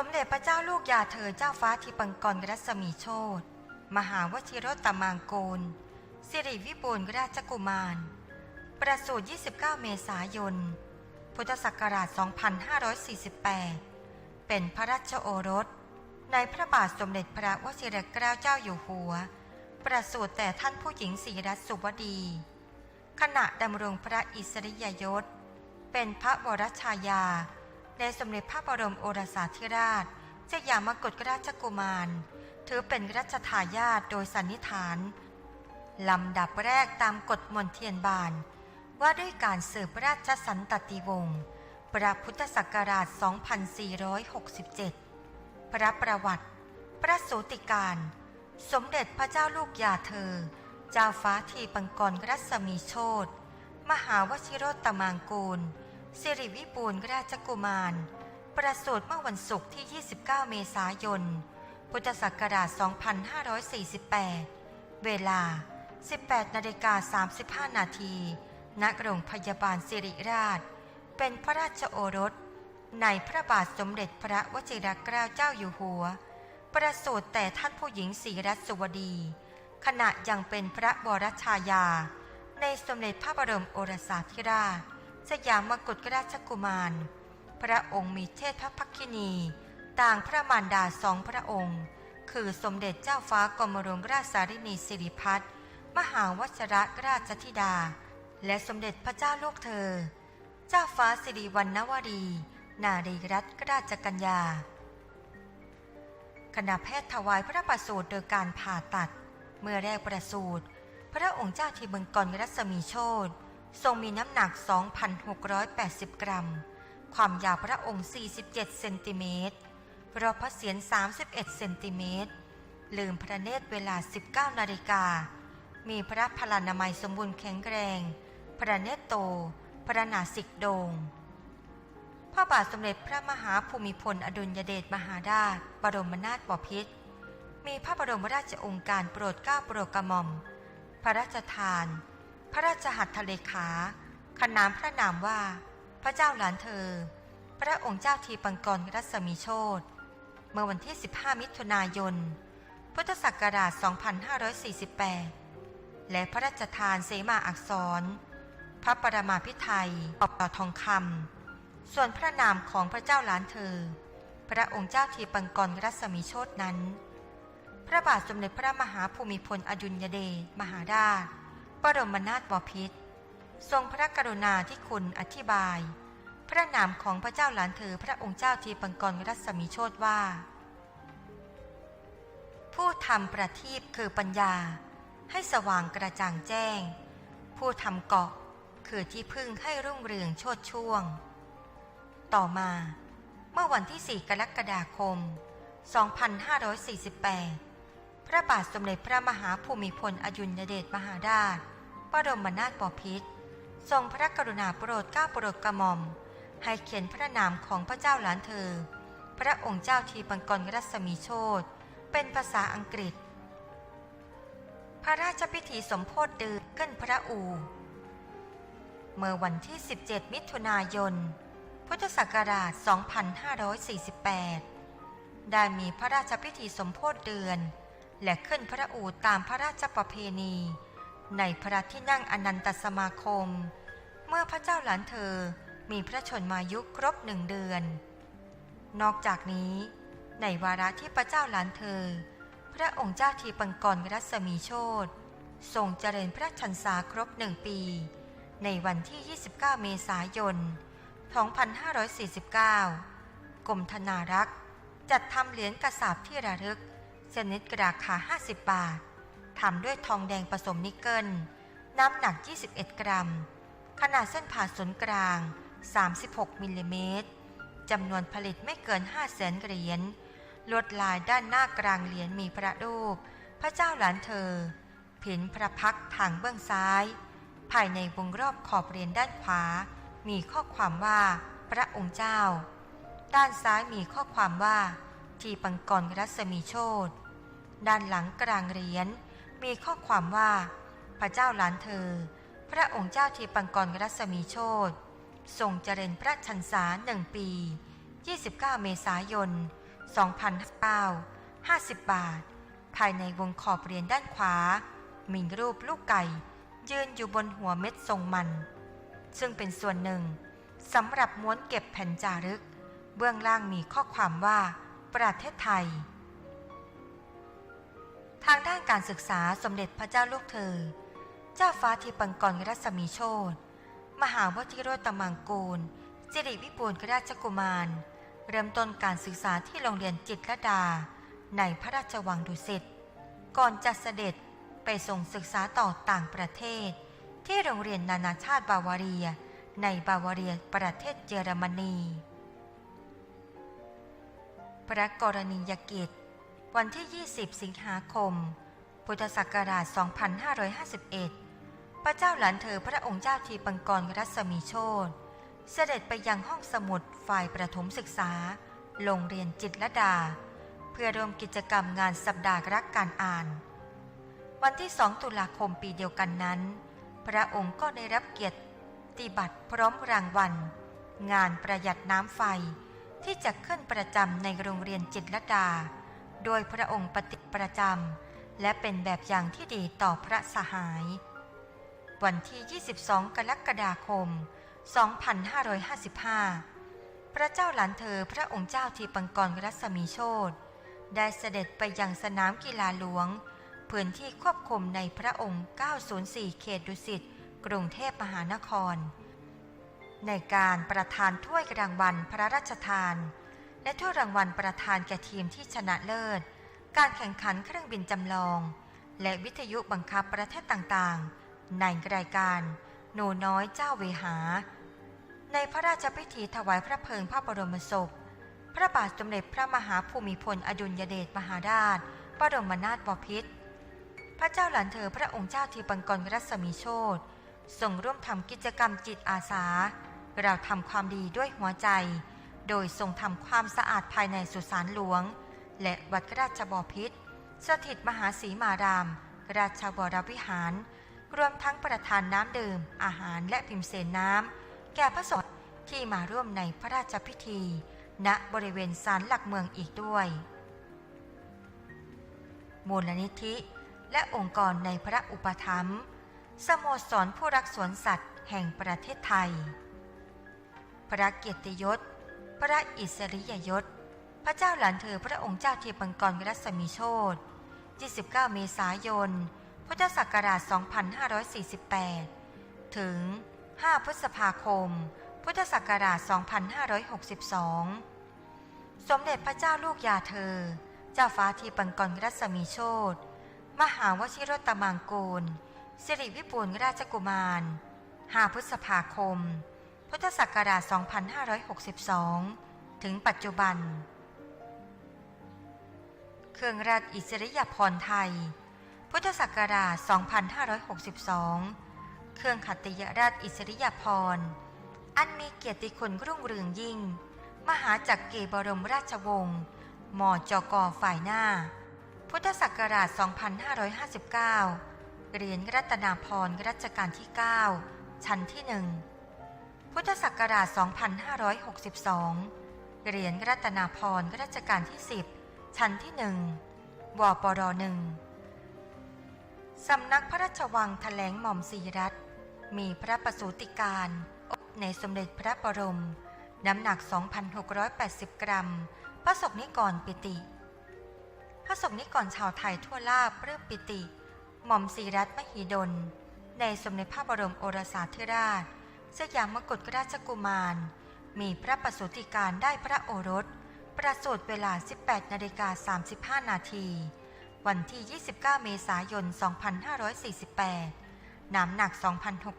สมเด็จพระเจ้าลูกยาเธอเจ้าฟ้าทิปังกรรัศมีโชตมหาวชิรตมางโกลสิริวิบูลราชกุมาร ประสูติ 29 เมษายน พุทธศักราช 2548 เป็นพระราชโอรส ในพระบาทสมเด็จพระวชิรเกล้าเจ้าอยู่หัว ประสูติแต่ท่านผู้หญิงศรีรัตนสุวดี ขณะดำรงพระอิสริยยศ เป็นพระวรชายา ในสมเด็จพระบรมโอรสาธิราชสยามกุฎราชกุมาร ถือเป็นรัชทายาทโดยสันนิษฐาน ลำดับแรกตามกฎมนเทียนบาน ว่าด้วยการสืบราชสันตติวงศ์ประพุทธศักราช 2467 พระประวัติ พระสูติการ สมเด็จพระเจ้าลูกยาเธอ เจ้าฟ้าทีปังกรรัศมีโชตมหาวชิโรตมางกูล สิริวิบูลราชกุมาร ประสูติเมื่อวันศุกร์ที่ 29 เมษายน พุทธศักราช 2548 เวลา 18นาฬิกา35 นาทีณโรงพยาบาลสิริราช เป็นพระราชโอรส ในพระบาทสมเด็จพระวชิรเกล้าเจ้าอยู่หัว ประสูติแต่ท่านผู้หญิงศรีรัตสวดี ขณะยังเป็นพระบรชายา ในสมเด็จพระบรมโอรสาธิราช สยามมกุฎราชกุมาร พระองค์มีเทพพักคินี ต่างพระมารดาสองพระองค์ คือสมเด็จเจ้าฟ้ากรมหลวงราชสารินีสิริพัฒน์มหาวชระราชธิดา และสมเด็จพระเจ้าลูกเธอ เจ้าฟ้าสิริวัณณวดี นารีรัตนราชกัญญาคณะแพทย์ถวายพระประสูติโดยการผ่าตัด เมื่อแรกประสูติ พระองค์เจ้าทีบังกรรัศมีโชต ทรงมีน้ำหนัก 2,680 กรัม ความยาวพระองค์ 47 เซนติเมตรรอบพระเศียร31 เซนติเมตร ลืมพระเนตรเวลา 19 นาฬิกา มีพระพลานามัยสมบูรณ์แข็งแรง พระเนตรโต พระนาสิกโดงพระบาทสมเด็จพระมหาภูมิพลอดุลยเดชมหาราชบรมนาถบพิตรมีพระบรมราชองค์การโปรดเกล้าโปรดกระหม่อม พระราชทาน พระราชหัตถเลขาขนานพระนามว่า พระเจ้าหลานเธอ พระองค์เจ้าทีปังกรรัศมีโชตเมื่อวันที่ 15 มิถุนายน พุทธศักราช 2548 และพระราชทานเสมาอักษร พระปรมาภิไธยออกต่อทองคำส่วนพระนามของพระเจ้าหลานเธอ พระองค์เจ้าทีปังกรรัศมีโชตนั้น พระบาทสมเด็จพระมหาภูมิพลอดุลยเดชมหาราช รมนาถบพิตรทรงพระกรุณาที่คุณอธิบาย พระนามของพระเจ้าหลานเธอพระองค์เจ้าทีปังกรรัศมีโชตว่า ผู้ทำประทีปคือปัญญา ให้สว่างกระจ่างแจ้ง ผู้ทำเกาะคือที่พึ่งให้รุ่งเรืองโชดช่วง ต่อมา เมื่อวันที่ 4 กรกฎาคม 2548 พระบาทสมเด็จพระมหาภูมิพลอดุลยเดชมหาราช รมนาถบพิตรทรงพระกรุณาโปรดเกล้าโปรดกระหม่อม ให้เขียนพระนามของพระเจ้าหลานเธอ พระองค์เจ้าทีปังกรรัศมีโชตเป็นภาษาอังกฤษ พระราชพิธีสมโพธิเดือนเกินพระอู เมื่อวันที่ 17 มิถุนายน พุทธศักราช 2548 ได้มีพระราชพิธีสมโพธิเดือน และขึ้นพระอูตามพระราชประเพณี ในพระที่นั่งอนันตสมาคม เมื่อพระเจ้าหลานเธอมีพระชนมายุครบหนึ่งเดือน นอกจากนี้ ในวาระที่พระเจ้าหลานเธอ พระองค์เจ้าทีปังกรรัศมีโชตทรงเจริญพระชันษาครบหนึ่งปี ในวันที่ 29 เมษายน 2549 กรมธนารักษ์ จัดทำเหรียญกระสาบที่ระลึกชนิดกระดาษขา 50 บาท ทำด้วยทองแดงผสมนิกเกิล น้ำหนัก 21 กรัม ขนาดเส้นผ่าศูนย์กลาง 36 มิลลิเมตรจำนวนผลิตไม่เกิน 5 0 0แสนเหรียญ ลวดลายด้านหน้ากลางเหรียญมีพระรูป พระเจ้าหลานเธอ ผินพระพักทางเบื้องซ้าย ภายในวงรอบขอบเหรียญด้านขวา มีข้อความว่าพระองค์เจ้า ด้านซ้ายมีข้อความว่า ทีปังกรรัศมีโชตด้านหลังกลางเหรียญ มีข้อความว่า พระเจ้าหลานเธอ พระองค์เจ้าทีปังกรรัศมีโชตทรงเจริญพระชันษาหนึ่งปี 29 เมษายน2550 2,009 50 บาท ภายในวงขอบเหรียญด้านขวา มีรูปลูกไก่ ยืนอยู่บนหัวเม็ดทรงมัน ซึ่งเป็นส่วนหนึ่งสำหรับม้วนเก็บแผ่นจารึก เบื้องล่างมีข้อความว่า ประเทศไทย ทางด้านการศึกษาสมเด็จพระเจ้าลูกเธอ เจ้าฟ้าทิปังกรรัศมีโชตมหาวชิโรตมังกูลสิริวิปูลกราชกุมาร เริ่มต้นการศึกษาที่โรงเรียนจิตรดา ในพระราชวังดุสิต ก่อนจะเสด็จไปส่งศึกษาต่อต่างประเทศ ที่โรงเรียนนานาชาติบาวาเรีย ในบาวาเรียประเทศเยอรมนี พระกรณียกิจ วันที่ 20 สิงหาคม พุทธศักราช 2551 พระเจ้าหลานเธอพระองค์เจ้าทีปังกรรัศมีโชตเสด็จไปยังห้องสมุดฝ่ายประถมศึกษา โรงเรียนจิตรลดา เพื่อร่วมกิจกรรมงานสัปดาห์รักการอ่าน วันที่ 2 ตุลาคมปีเดียวกันนั้น พระองค์ก็ได้รับเกียรติบัตรพร้อมรางวัล งานประหยัดน้ำไฟที่จะขึ้นประจำในโรงเรียนจิตรลดา โดยพระองค์ปฏิประจำและเป็นแบบอย่างที่ดีต่อพระสหาย วันที่ 22 กรกฎาคม 2555 พระเจ้าหลานเธอพระองค์เจ้าทีปังกรรัศมีโชตได้เสด็จไปยังสนามกีฬาหลวงพื้นที่ควบคุมในพระองค์ 904 เขตดุสิต กรุงเทพมหานคร ในการประทานถ้วยรางวัลพระราชทาน และถ้วยรางวัลประทานแก่ทีมที่ชนะเลิศ การแข่งขันเครื่องบินจำลอง และวิทยุบังคับประเทศต่างๆ ในรายการ หนูน้อยเจ้าเวหา ในพระราชพิธีถวายพระเพลิงพระบรมศพ พระบาทสมเด็จพระมหาภูมิพลอดุลยเดชมหาราชบรมนาถบพิตรพระเจ้าหลานเธอพระองค์เจ้าทีปังกรรัศมีโชตส่งร่วมทำกิจกรรมจิตอาสา เราทำความดีด้วยหัวใจ โดยทรงทำความสะอาดภายในสุสานหลวง และวัดราชบพิตรสถิตมหาสีมาราม ราชวรวิหาร รวมทั้งประทานน้ำดื่ม อาหารและพิมพ์เสนน้ำ แก่พระสงฆ์ที่มาร่วมในพระราชพิธี ณบริเวณศาลหลักเมืองอีกด้วย มูลนิธิและองค์กรในพระอุปถัมภ์สโมสรผู้รักสวนสัตว์แห่งประเทศไทย พระเกียรติยศ พระอิสริยยศ พระเจ้าหลานเธอพระองค์เจ้าเทปังกรรัศมีโชต29 เมษายน พุทธศักราช 2548 ถึง 5 พฤษภาคม พุทธศักราช 2562 สมเด็จพระเจ้าลูกยาเธอ เจ้าฟ้าทีปังกรรัศมีโชตมหาวชิรตมังกูลสิริวิปูลราชกุมาร 5 พฤษภาคม พุทธศักราช 2562 ถึงปัจจุบัน เครื่องราชอิสริยาภรณ์ไทย พุทธศักราช 2562 เครื่องขัตติยราชอิสริยาภรณ์อันมีเกียรติคุณรุ่งเรืองยิ่ง มหาจักรีบรมราชวงศ์มอจกฝ่ายหน้า พุทธศักราช 2559 เหรียญรัตนาพรณ์รัชกาลที่ 9 ชั้นที่หนึ่ง พุทธศักราช 2562 เหรียญรัตนาพรรัชกาลที่ 10 ชั้นที่หนึ่งวปรหนึ่งสำนักพระราชวังแถลงหม่อมสีรัตมีพระประสูติการในสมเด็จพระบรม น้ำหนัก 2,680 กรัม พระศกนิกรปิติ พระศกนิกรชาวไทยทั่วลาบเรื่มปิติ หม่อมสีรัตมหิดล ในสมเด็จพระบรมโอรสาธิราช สยามกุฎราชกุมาร มีพระประสูติการได้พระโอรส ประสูติเวลา 18นาฬิกา35 นาที วันที่ 29 เมษายน 2548 น้ำหนัก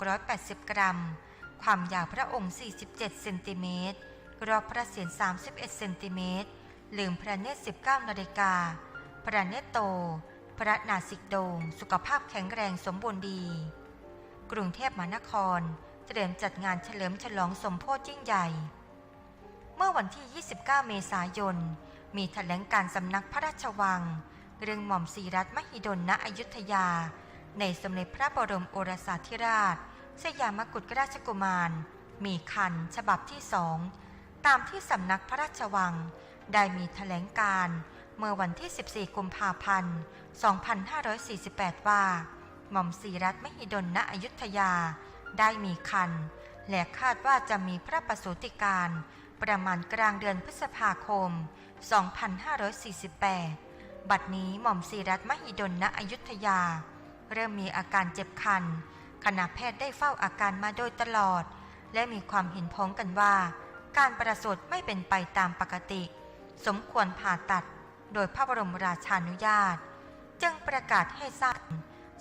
2,680 กรัม ความยาวพระองค์ 47 เซนติเมตร รอบพระเศียร31 เซนติเมตร ลืมพระเนตร 19 นาฬิกา พระเนตรโต พระนาสิกโดง สุขภาพแข็งแรงสมบูรณ์ดี กรุงเทพมหานคร เตรียมจัดงานเฉลิมฉลองสมโพธิยิ่งใหญ่ เมื่อวันที่ 29 เมษายน มีแถลงการสำนักพระราชวัง เรื่องหม่อมสีรัตน์มหิดลณอยุธยา ในสมเด็จพระบรมโอรสาธิราช สยามกุฎราชกุมาร มีคันฉบับที่สองตามที่สำนักพระราชวัง ได้มีแถลงการเมื่อวันที่ 14 กุมภาพันธ์ 2548 ว่า หม่อมสีรัตน์มหิดลณอยุธยา ได้มีคัน และคาดว่าจะมีพระประสูติการ ประมาณกลางเดือนพฤษภาคม 2548 บัดนี้หม่อมสีรัตน์มหิดลณอยุธยา เริ่มมีอาการเจ็บคันคณะแพทย์ได้เฝ้าอาการมาโดยตลอด และมีความเห็นพ้องกันว่า การประสูติไม่เป็นไปตามปกติ สมควรผ่าตัดโดยพระบรมราชานุญาต จึงประกาศให้ทราบ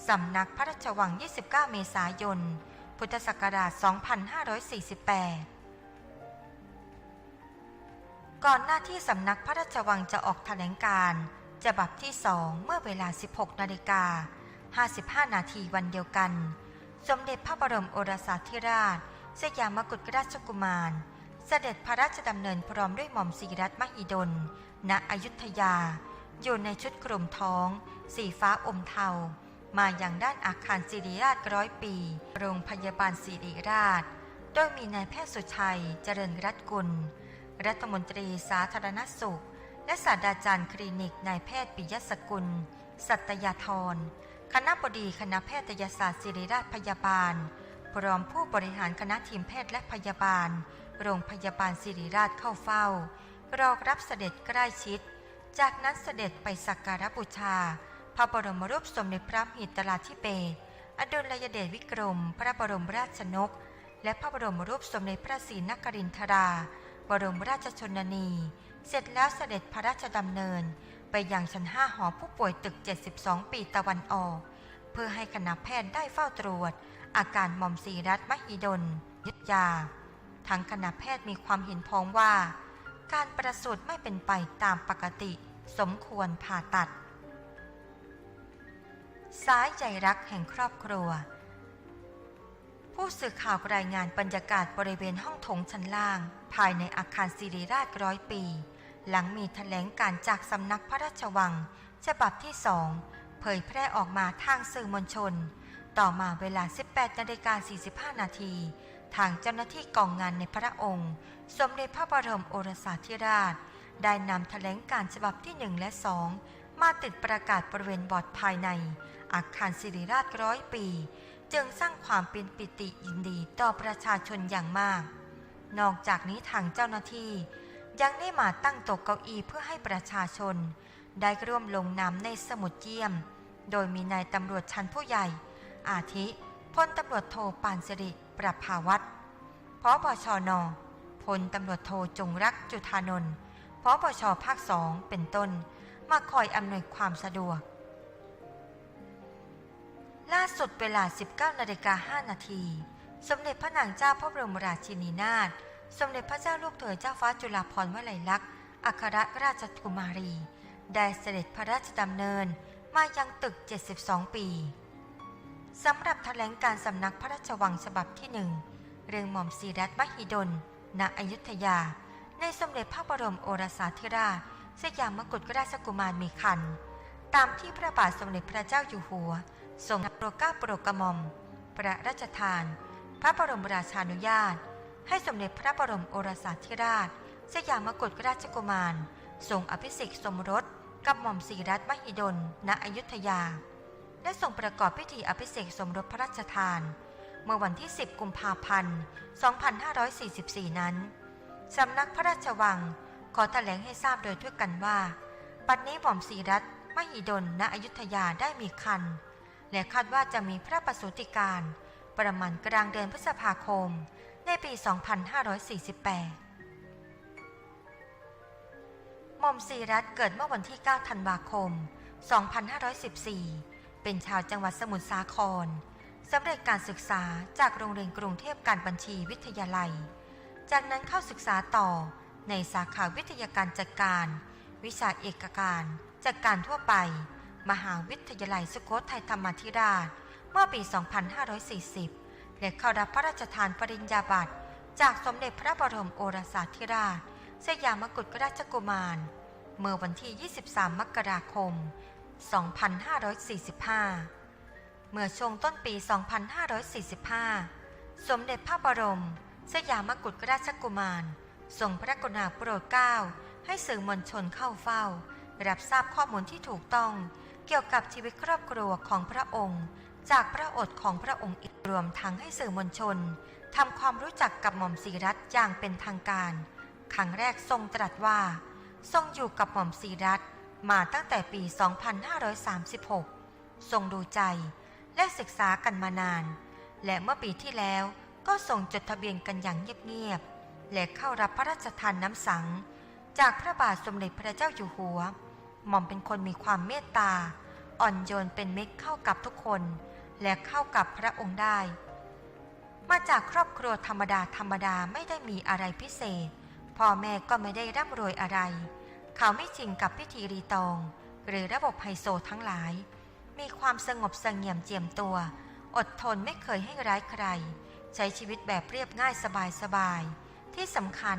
สำนักพระราชวัง 29 เมษายน พุทธศักราช 2548 ก่อนหน้าที่สำนักพระราชวังจะออกแถลงการฉบับที่สองเมื่อเวลา 16 นาฬิกา 55 นาทีวันเดียวกัน สมเด็จพระบรมโอรสาธิราช สยามกุฎราชกุมาร เสด็จพระราชดำเนินพร้อมด้วยหม่อมสีรัตน์มหิดล ณ อยุธยา อยู่ในชุดกลุ่มท้อง สีฟ้าอมเทา มาอย่างด้านอาคารศิริราชร้อยปี โรงพยาบาลศิริราช โดยมีนายแพทย์สุชัย เจริญรัตน์กุล รัฐมนตรีสาธารณสุข และศาสตราจารย์คลินิกนายแพทย์ปิยสกุล สัตยาธร คณะบดีคณะแพทยศาสตร์ศิริราชพยาบาล พร้อมผู้บริหารคณะทีมแพทย์และพยาบาล โรงพยาบาลศิริราชเข้าเฝ้ารอรับเสด็จใกล้ชิด จากนั้นเสด็จไปสักการบูชา พระบรมรูปสมเด็จพระมหิตลาธิเบศอดุลยเดชวิกรม พระบรมราชนก และพระบรมรูปสมเด็จพระศรีนครินทรา บรมราชชนนี เสร็จแล้วเสด็จพระราชดำเนิน ไปยังชั้นห้าหอผู้ป่วยตึก 72 ปีตะวันออก เพื่อให้คณะแพทย์ได้เฝ้าตรวจ อาการหม่อมสีรัตน์มหิดลยุทธยา ทั้งคณะแพทย์มีความเห็นพ้องว่า การประสูติไม่เป็นไปตามปกติ สมควรผ่าตัด สายใจรักแห่งครอบครัว ผู้สื่อข่าวรายงานบรรยากาศบริเวณห้องโถงชั้นล่าง ภายในอาคารศิริราชร้อยปี หลังมีแถลงการจากสำนักพระราชวัง ฉบับที่สองเผยแพร่ออกมาทางสื่อมวลชน ต่อมาเวลา 18นาฬิกา45 นาที ทางเจ้าหน้าที่กองงานในพระองค์ สมเด็จพระบรมโอรสาธิราช ได้นำแถลงการฉบับที่1และ2 มาติดประกาศบริเวณบอร์ดภายใน อาคารศิริราชร้อยปี จึงสร้างความเป็นปิติยินดีต่อประชาชนอย่างมาก นอกจากนี้ทางเจ้าหน้าที่ ยังได้มาตั้งโต๊ะเก้าอี้เพื่อให้ประชาชน ได้ร่วมลงนามในสมุดเยี่ยม โดยมีนายตำรวจชั้นผู้ใหญ่ อาทิพลตำรวจโทปานสิริปรับภาวัตพบชนพลตำรวจโทจงรักจุธานนท์พบชภาคสองเป็นต้น มาคอยอำนวยความสะดวก ล่าสุดเวลา 19นาฬิกา5นาที สมเด็จพระนางเจ้าพระบรมราชินีนาถ สมเด็จพระเจ้าลูกเธอเจ้าฟ้าจุฬาภรณ์วลัยลักษณ์ อัครราชกุมารี ได้เสด็จพระราชดำเนินมายังตึก 72 ปี สำหรับแถลงการสำนักพระราชวังฉบับที่หนึ่งเรื่องหม่อมสีรัตน์มหิดล ณ อยุธยา ในสมเด็จพระบรมโอรสาธิราช สยามกุฎราชกุมารมีคัน ตามที่พระบาทสมเด็จพระเจ้าอยู่หัวทรงโปรดเกล้าโปรดกระหม่อม พระราชทาน พระบรมราชานุญาต ให้สมเด็จพระบรมโอรสาธิราช สยามกุฎราชกุมารทรงอภิเษกสมรสกับหม่อมสีรัตน์มหิดล ณ อยุธยา และทรงประกอบพิธีอภิเษกสมรสพระราชทาน เมื่อวันที่ 10 กุมภาพันธ์ 2544 นั้น สำนักพระราชวัง ขอแถลงให้ทราบโดยทั่วกันว่า ปัจจุบันหม่อมสีรัตน์มหิดลณอยุธยาได้มีคัน และคาดว่าจะมีพระประสูติการ ประมาณกลางเดือนพฤษภาคม ในปี 2548 หม่อมสีรัตน์เกิดเมื่อวันที่ 9 ธันวาคม 2514 เป็นชาวจังหวัดสมุทรสาครสำเร็จการศึกษาจากโรงเรียนกรุงเทพการบัญชีวิทยาลัย จากนั้นเข้าศึกษาต่อ ในสาขาวิทยาการจัดการ วิชาเอกการจัดการทั่วไป มหาวิทยาลัยสุโขทัยธรรมาธิราช เมื่อปี 2540 และเข้ารับพระราชทานปริญญาบัตร จากสมเด็จพระบรมโอรสาธิราช สยามกุฎราชกุมาร เมื่อวันที่ 23 มกราคม 2545 เมื่อช่วงต้นปี 2545 สมเด็จพระบรม สยามกุฎราชกุมาร ทรงพระกรุณาโปรดเกล้าให้สื่อมวลชนเข้าเฝ้า รับทราบข้อมูลที่ถูกต้อง เกี่ยวกับชีวิตครอบครัวของพระองค์ จากพระโอษฐ์ของพระองค์อีกรวมทั้งให้สื่อมวลชนทำความรู้จักกับหม่อมศรีรัตน์อย่างเป็นทางการ ครั้งแรกทรงตรัสว่า ทรงอยู่กับหม่อมศรีรัตน์มาตั้งแต่ปี 2536 ทรงดูใจและศึกษากันมานาน และเมื่อปีที่แล้วก็ส่งจดทะเบียนกันอย่างเงียบๆ และเข้ารับพระราชทานน้ำสัง จากพระบาทสมเด็จพระเจ้าอยู่หัว หม่อมเป็นคนมีความเมตตา อ่อนโยนเป็นมิตรเข้ากับทุกคน และเข้ากับพระองค์ได้ มาจากครอบครัวธรรมดาธรรมดาไม่ได้มีอะไรพิเศษ พ่อแม่ก็ไม่ได้ร่ำรวยอะไร เขาไม่จริงกับพิธีรีตอง หรือระบบไฮโซทั้งหลาย มีความสงบเสงี่ยมเจียมตัว อดทนไม่เคยให้ร้ายใคร ใช้ชีวิตแบบเรียบง่ายสบายๆ ที่สำคัญ